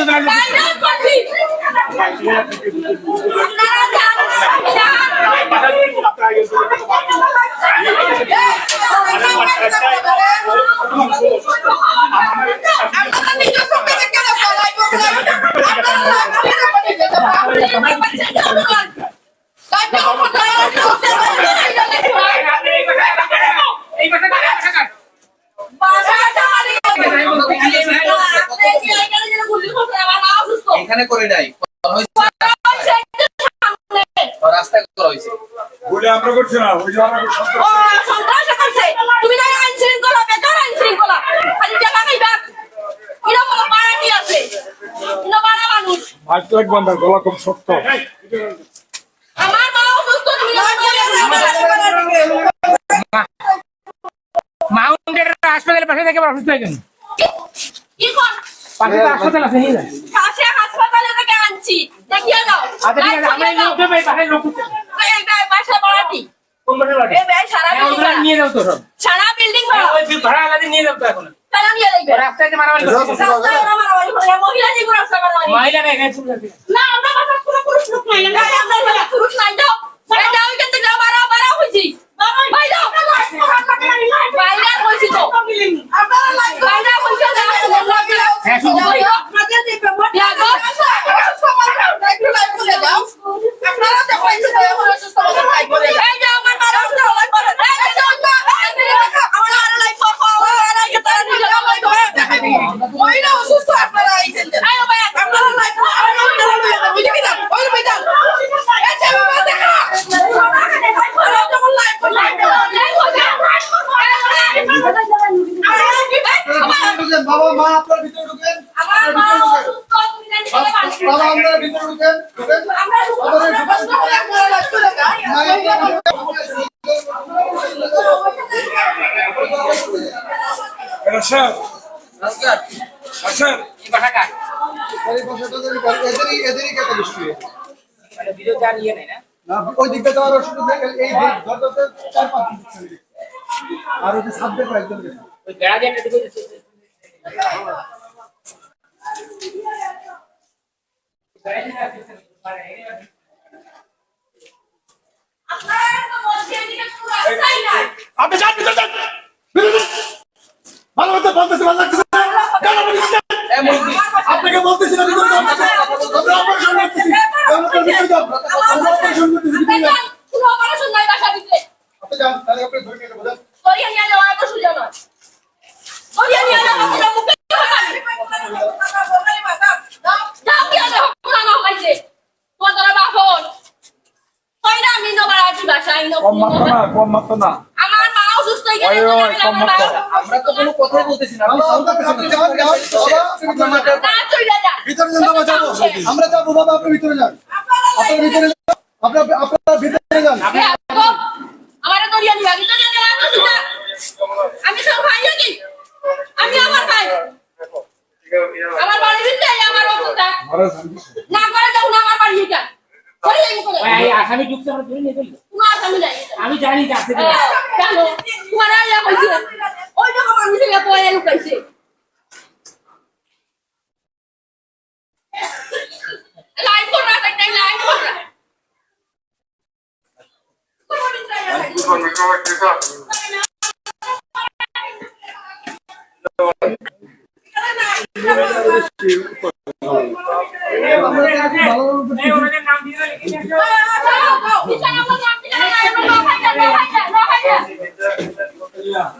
তো জানি না। বাইরে করছি আপনারা জানেন আপনারা নিজে সঙ্গে কেন বলাই বলাই আপনারা বাচ্চা জনগণ তাই তো এই কথা কার? এই কথা কার? বাসাটা মারি আপনি কি এখানে যেন গুলি করতে আমার মা অসুস্থ এখানে করে নাই। করা হয়েছে। সামনে রাস্তায় করা হয়েছে। বলে আমরা করছি না ওই যে আমরা সত্য ও সন্ত্রাস করছে তুমি না আইন শৃঙ্খলা বেকার আইন শৃঙ্খলা। খালি টাকা খাইবা। এটা বলো পাড়াটি আছে? এটা পাড়া মানুষ। আজ তো এক গলা খুব শক্ত। আমার মা অসুস্থ তুমি মাউন্টের হাসপাতালের পাশে থেকে অসুস্থ হয়ে গেল কি? কোন? পাশে হাসপাতাল আছে কাছে হাসপাতালে থেকে আনছি দেখিয়ে দাও আচ্ছা ঠিক আছে আমরা লোক বাসা কোন বাড়ি। এই ভাই সারা বিল্ডিং নিয়ে যাও তো সব। সারা বিল্ডিং ভাড়া ওই ভাড়া আলাদা নিয়ে যাও তো এখন। কেন নিয়ে যাইবে রাস্তায় যে মারামারি করছে। রাস্তায় ওরা মারামারি করে মহিলা জীবন রাস্তা মারামারি। মহিলা না এখানে না আমরা বাসা কোনো পুরুষ লোক নাই। না পুরুষ নাই দাও দাও এখান থেকে যাও বাড়াও বাড়াও হইছি ভাই দাও বাইরে হইছি তো আপনারা লাইক বাইরে হইছে দাও হ্যাঁ, শুনছি। আপনারা তো হইছে তো এখন অসুস্থ হয়ে লাইক করে এই যে আমার মারা অসুস্থ লাইক করে এই যে আমার মারা লাইক করে আমার লাইক তারা নিজে লাইক করে মহিলা অসুস্থ আপনারা আইছেন এই ভাই আপনারা লাইক করে আপনারা লাইক করে বুঝি বিদান ওই বিদান এই যে বাবা দেখা আপনারা যেমন লাইক করে লাইক করে বাবা মা আপনার ভিতরে ঢুকেন আমার মা অসুস্থ তুমি জানি বাবা আপনার ভিতরে ঢুকেন ঢুকেন আমরা সুস্থ করে লাইক করে এটা স্যার রাস্তা স্যার এই বাসা কার এই বছরটা যদি এদেরই এদেরই কেটে বৃষ্টি মানে ভিডিও যা নিয়ে নেয় না? না ওই দিকটা যাওয়ার ওষুধ এই ধরতে চার পাঁচ। আর ওই সাবজেক্ট একদম গেছে ওই বেড়া দিয়ে আপনি যান ভিতরে যান ভালো বলতেছি আপনাকে বলতেছি করতেছি ভিতরে যান আপনার পুরো অপারেশন নাই বাসা দিতে আপনি যান তাহলে আপনি ধরে নিয়ে বোঝান করিয়া নিয়ে যাওয়া এত সুযোগ নয় করিয়া নিয়ে যাওয়া পুরো মুখে যাও কি আছে হকনা না হইছে তোমার তোরা বাপন কইরা আমি নো বাড়াচ্ছি বাসায় নো কম মাত্র না কম মাত্র না। আমার মা অসুস্থ হয়ে গেছে ওই, ওই, কম মাত্র। আমরা তো কোনো কথাই বলতেছি না ভিতরে যান। বাবা যাব আমরা যাব বাবা আপনি ভিতরে যান। ভিতরে যান। আপনার আপনার ভিতরে যান। আমার আমি সব খাই নাকি? আমি আমার খাই। আমার বাড়ির ভিতরে আমার অবস্থা। না করে যাও না আমার বাড়ি এটা করে যাই করে ওই এই আসামি ঢুকছে আমরা ধরে নিয়ে কোনো আমি জানি যে আছে হ্যাঁ, জানো কইছে ওই রকম আমি থেকে পয়লা লুকাইছে। লাইন কর তাই লাইন কর না। এই 对呀、